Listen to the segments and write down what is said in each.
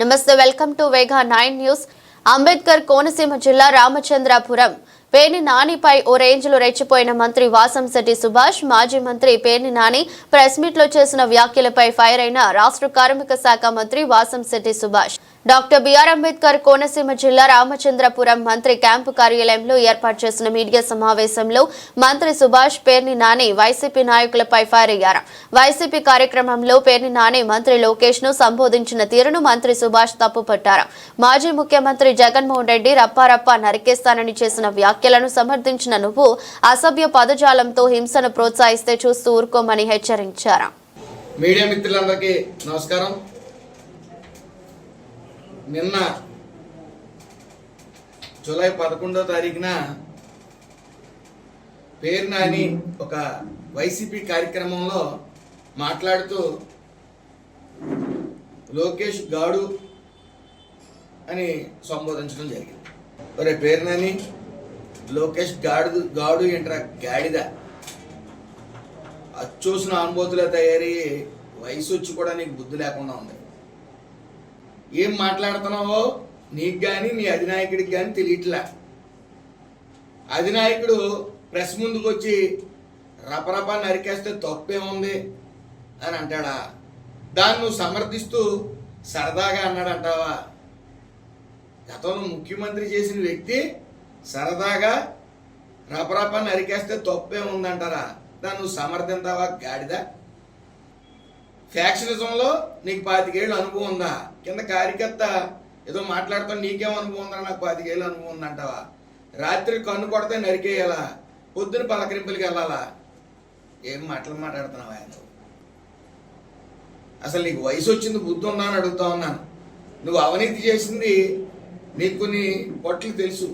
నమస్తే welcome to Vega nine news. Ambedkar Konaseema జిల్లా రామచంద్రాపురం. పేర్ని నానిపై ఓ రేంజ్లో రెచ్చిపోయిన మంత్రి వాసంశెట్టి సుభాష్ మాజీ మంత్రి పేర్ని నాని ప్రెస్ మీట్లో చేసిన వ్యాఖ్యలపై ఫైర్ అయిన రాష్ట్ర కార్మిక శాఖ మంత్రి వాసంశెట్టి సుభాష్. డాక్టర్ బిఆర్ అంబేద్కర్ కోనసీమ జిల్లా రామచంద్రపురం మంత్రి క్యాంపు కార్యాలయంలో ఏర్పాటు చేసిన మీడియా సమావేశంలో మంత్రి సుభాష్ పేర్ని నాని వైసీపీ నాయకులపై ఫైర్ అయ్యారు. వైసీపీ కార్యక్రమంలో పేర్ని నాని మంత్రి లోకేష్ను సంబోధించిన తీరును మంత్రి సుభాష్ తప్పుపట్టారు. మాజీ ముఖ్యమంత్రి జగన్మోహన్ రెడ్డి రప్పారప్ప నరికేస్తానని చేసిన వ్యాఖ్యలను సమర్థించిన నువ్వు అసభ్య పదజాలంతో హింసను ప్రోత్సహిస్తే చూస్తూ ఊరుకోమని హెచ్చరించారు. మీడియా మిత్రులందరికీ నమస్కారం. నిన్న జూలై పదకొండో తారీఖున పేరు నాని ఒక వైసీపీ కార్యక్రమంలో మాట్లాడుతూ లోకేష్ గాడు అని సంబోధించడం జరిగింది. ఒరే పేరు నాని లోకేష్ గాడు గాడు ఏంట్రా గాడిద? అచ్చూసిన అనుభూతులే తయారయ్యి వయసు వచ్చి కూడా నీకు బుద్ధి లేకుండా ఉంది. ఏం మాట్లాడుతున్నావో నీకు కానీ నీ అధినాయకుడికి కానీ తెలియట్లే. అధినాయకుడు ప్రెస్ ముందుకు వచ్చి రపరప నరికేస్తే తప్పేముంది అని అంటాడా? దాన్ని నువ్వు సమర్థిస్తూ సరదాగా అన్నాడు అంటావా గతంలో ముఖ్యమంత్రి చేసిన వ్యక్తి సరదాగా రపరప నరికేస్తే తప్పే ఉందంటారా దాన్ని నువ్వు సమర్థింతావా గాడిద? ఫ్యాక్షనిజంలో నీకు పాతికేళ్ళు అనుభవం ఉందా? కింద కార్యకర్త ఏదో మాట్లాడుతాను నీకేం అనుభవం ఉందా? నాకు పాతికేళ్ళు అనుభవం ఉందంటావా రాత్రి కన్ను కొడితే నరికేయాలా? పొద్దున పలకరింపులకి వెళ్ళాలా? ఏం మాటలు మాట్లాడుతున్నావా ఆయన? అసలు నీకు వయసు వచ్చింది బుద్ధి ఉందా అని అడుగుతా ఉన్నాను. నువ్వు అవినీతి చేసింది నీకు కొన్ని పొట్లు తెలుసు.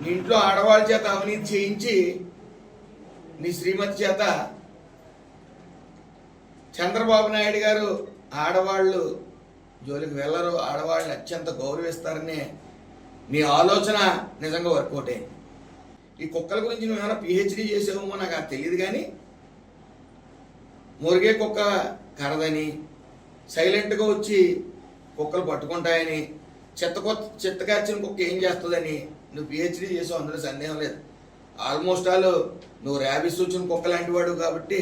నీ ఇంట్లో ఆడవాళ్ళ చేత అవినీతి చేయించి నీ శ్రీమతి చేత చంద్రబాబు నాయుడు గారు ఆడవాళ్ళు జోలికి వెళ్ళరు. ఆడవాళ్ళని అత్యంత గౌరవిస్తారని నీ ఆలోచన నిజంగా వర్కౌట్. అయింది ఈ కుక్కల గురించి నువ్వు ఏమైనా పిహెచ్డీ చేసావేమో నాకు అది తెలియదు కానీ మురిగే కుక్క కరదని సైలెంట్గా వచ్చి కుక్కలు పట్టుకుంటాయని చెత్త కొత్త చెత్త కుక్క ఏం చేస్తుందని నువ్వు పిహెచ్డీ చేసావు అందులో సందేహం లేదు. ఆల్మోస్ట్ ఆల్ నువ్వు ర్యాబీస్ వచ్చిన కుక్క లాంటి వాడు కాబట్టి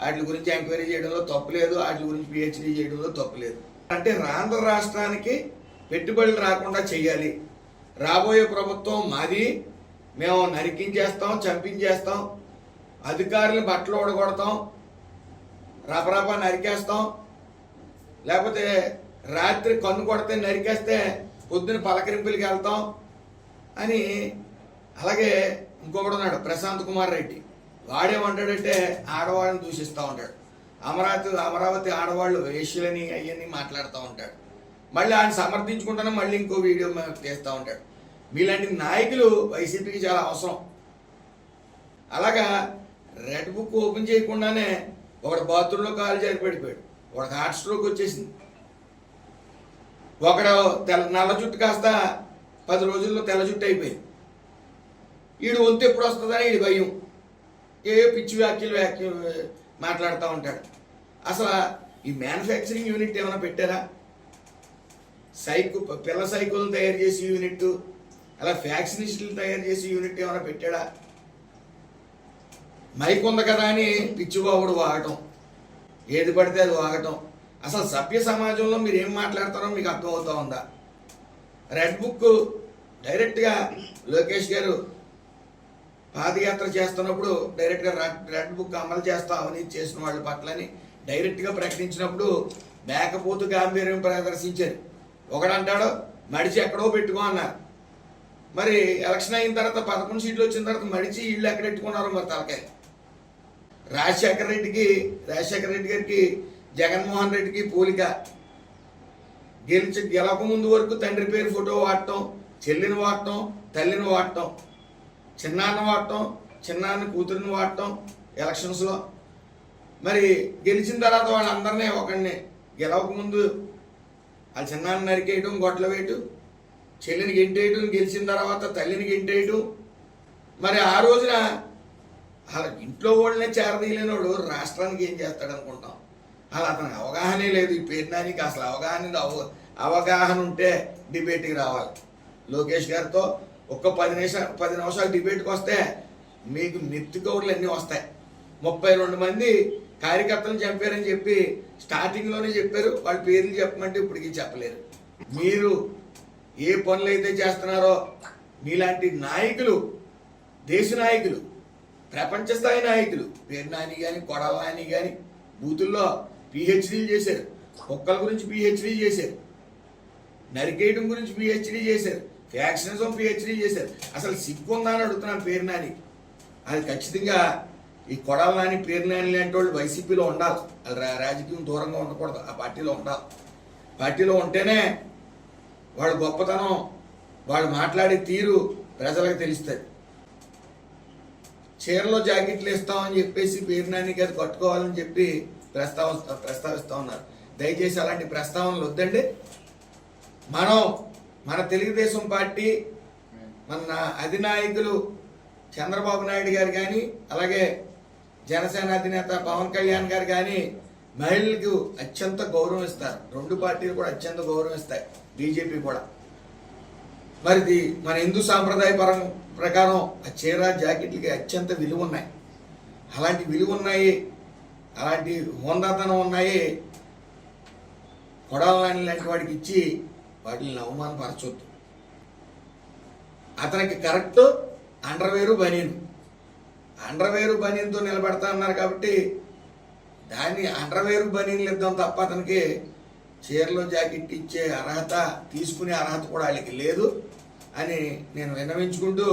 వాటి గురించి ఎంక్వైరీ చేయడంలో తప్పులేదు వాటి గురించి పిహెచ్డీ చేయడంలో తప్పులేదు అంటే ఆంధ్ర రాష్ట్రానికి పెట్టుబడులు రాకుండా చేయాలి. రాబోయే ప్రభుత్వం మాది మేము నరికించేస్తాం చంపించేస్తాం అధికారులు బట్టలు ఓడగొడతాం రపరప నరికేస్తాం లేకపోతే రాత్రి కన్ను కొడితే నరికేస్తే పొద్దున పలకరింపులకి వెళ్తాం అని అలాగే ఇంకొకడు ఉన్నాడు ప్రశాంత్ కుమార్ రెడ్డి. వాడేమంటాడంటే ఆడవాళ్ళని దూషిస్తూ ఉంటాడు. అమరావతి అమరావతి ఆడవాళ్ళు వేష్యులని అయ్యని మాట్లాడుతూ ఉంటాడు. మళ్ళీ ఆయన సమర్థించుకుంటానే మళ్ళీ ఇంకో వీడియో చేస్తూ ఉంటాడు. మీలాంటి నాయకులు వైసీపీకి చాలా అవసరం. అలాగా రెడ్ బుక్ ఓపెన్ చేయకుండానే ఒకడు బాత్రూంలో కాలు జారి పడిపోయాడు. ఒకడికి హార్ట్ స్ట్రోక్ వచ్చేసింది. ఒకడు తెల్ల నల్ల జుట్టు కాస్త పది రోజుల్లో తెల్ల జుట్టు అయిపోయింది. వీడు వంతు ఎప్పుడు వస్తుందని వీడి భయం. ఏ పిచ్చి వ్యాఖ్యలు వ్యాఖ్య మాట్లాడుతూ ఉంటాడు. అసలు ఈ మ్యానుఫ్యాక్చరింగ్ యూనిట్ ఏమైనా పెట్టారా? సైకు పిల్ల సైకిల్ని తయారు చేసే యూనిట్ అలా ఫ్యాక్సినేషన్లు తయారు చేసే యూనిట్ ఏమైనా పెట్టాడా? మైక్ ఉంది కదా అని పిచ్చిబాబుడు వాగటం. ఏది పడితే అది వాగటం. అసలు సభ్య సమాజంలో మీరు ఏం మాట్లాడతారో మీకు అర్థమవుతా ఉందా? రెడ్ బుక్ డైరెక్ట్గా లోకేష్ గారు పాదయాత్ర చేస్తున్నప్పుడు డైరెక్ట్గా రెడ్ రెడ్ బుక్ అమలు చేస్తాం అవినీతి చేసిన వాళ్ళ పట్లని డైరెక్ట్గా ప్రకటించినప్పుడు మేకపోతు గాంభీర్యం ప్రదర్శించారు. ఒకడంటాడు మడిచి ఎక్కడో పెట్టుకో అన్నారు. మరి ఎలక్షన్ అయిన తర్వాత పదకొండు సీట్లు వచ్చిన తర్వాత మడిచి ఇళ్ళు ఎక్కడెట్టుకున్నారు మరి తలకాయ? రాజశేఖర రెడ్డికి రాజశేఖర రెడ్డి గారికి జగన్మోహన్ రెడ్డికి పోలిక. గెలిచి గెలక ముందు వరకు తండ్రి పేరు ఫోటో వాడటం చెల్లిని వాడటం తల్లిని వాడటం. చిన్నాన్న వాడటం చిన్నాన్న కూతురిని వాడటం ఎలక్షన్స్లో మరి గెలిచిన తర్వాత వాళ్ళందరినీ ఒకడిని గెలవక ముందు వాళ్ళ చిన్నాన్న నరికేయడం గొడ్ల వేయటం చెల్లిని గెంటేయటం గెలిచిన తర్వాత తల్లిని గెంటేయటం మరి ఆ రోజున అలా ఇంట్లో వాళ్ళనే చేరదీయలేనోడు రాష్ట్రానికి ఏం చేస్తాడు అనుకుంటాం అలా అతనికి అవగాహనే లేదు. ఈ పేరునానికి అసలు అవగాహన అవగాహన ఉంటే డిబేట్కి రావాలి. లోకేష్ గారితో ఒక్క పది నిమిషాలు పది నిమిషాలు డిబేట్కి వస్తే మీకు నెత్తికౌరులు అన్నీ వస్తాయి. ముప్పై రెండు మంది కార్యకర్తలను చంపారని చెప్పి స్టార్టింగ్లోనే చెప్పారు. వాళ్ళ పేర్లు చెప్పమంటే ఇప్పటికీ చెప్పలేరు. మీరు ఏ పనులు అయితే చేస్తున్నారో మీలాంటి నాయకులు దేశ నాయకులు ప్రపంచ స్థాయి నాయకులు పేరు నాని కానీ కొడల నాని కానీ బూతుల్లో పిహెచ్డీలు చేశారు. కుక్కల గురించి పిహెచ్డీ చేశారు. నరికేయడం గురించి పిహెచ్డీ చేశారు. ఫ్యాక్షనిజం పిహెచ్డీ చేశారు. అసలు సిగ్గు ఉందా అని అడుగుతున్నాను పేరు నాని. అది ఖచ్చితంగా ఈ కొడాల నాని పేరు నాని లాంటి వాళ్ళు వైసీపీలో ఉండాలి. వాళ్ళు రా- రాజకీయం దూరంగా ఉండకూడదు. ఆ పార్టీలో ఉండాలి. పార్టీలో ఉంటేనే వాళ్ళ గొప్పతనం వాళ్ళు మాట్లాడే తీరు ప్రజలకు తెలుస్తుంది చీరలో జాకెట్లు ఇస్తామని చెప్పేసి పేరు నానికి గారు కట్టుకోవాలని చెప్పి ప్రస్తావ ప్రస్తావిస్తా ఉన్నారు. దయచేసి అలాంటి ప్రస్తావనలు వద్దండి. మనం మన తెలుగుదేశం పార్టీ మన అధినాయకులు చంద్రబాబు నాయుడు గారు కానీ అలాగే జనసేన అధినేత పవన్ కళ్యాణ్ గారు కానీ మహిళలకు అత్యంత గౌరవం ఇస్తారు రెండు పార్టీలు కూడా అత్యంత గౌరవం ఇస్తాయి బీజేపీ కూడా. మరి ఇది మన హిందూ సాంప్రదాయ పరం ప్రకారం ఆ చీర జాకెట్లకి అత్యంత విలువ ఉన్నాయి అలాంటి విలువ ఉన్నాయి అలాంటి హోందాతనం ఉన్నాయి. కొడాలని లాంటి వాడికి ఇచ్చి వాటిని అవమానపరచొద్దు. అతనికి కరెక్ట్ అండర్వేరు బనీన్. అండర్వేరు బనీన్తో నిలబెడతా అన్నారు కాబట్టి దాన్ని అండర్వేరు బనీన్లు ఇద్దాం తప్ప అతనికి చీరలో జాకెట్ ఇచ్చే అర్హత తీసుకునే అర్హత కూడా వాళ్ళకి లేదు అని నేను విన్నవించుకుంటూ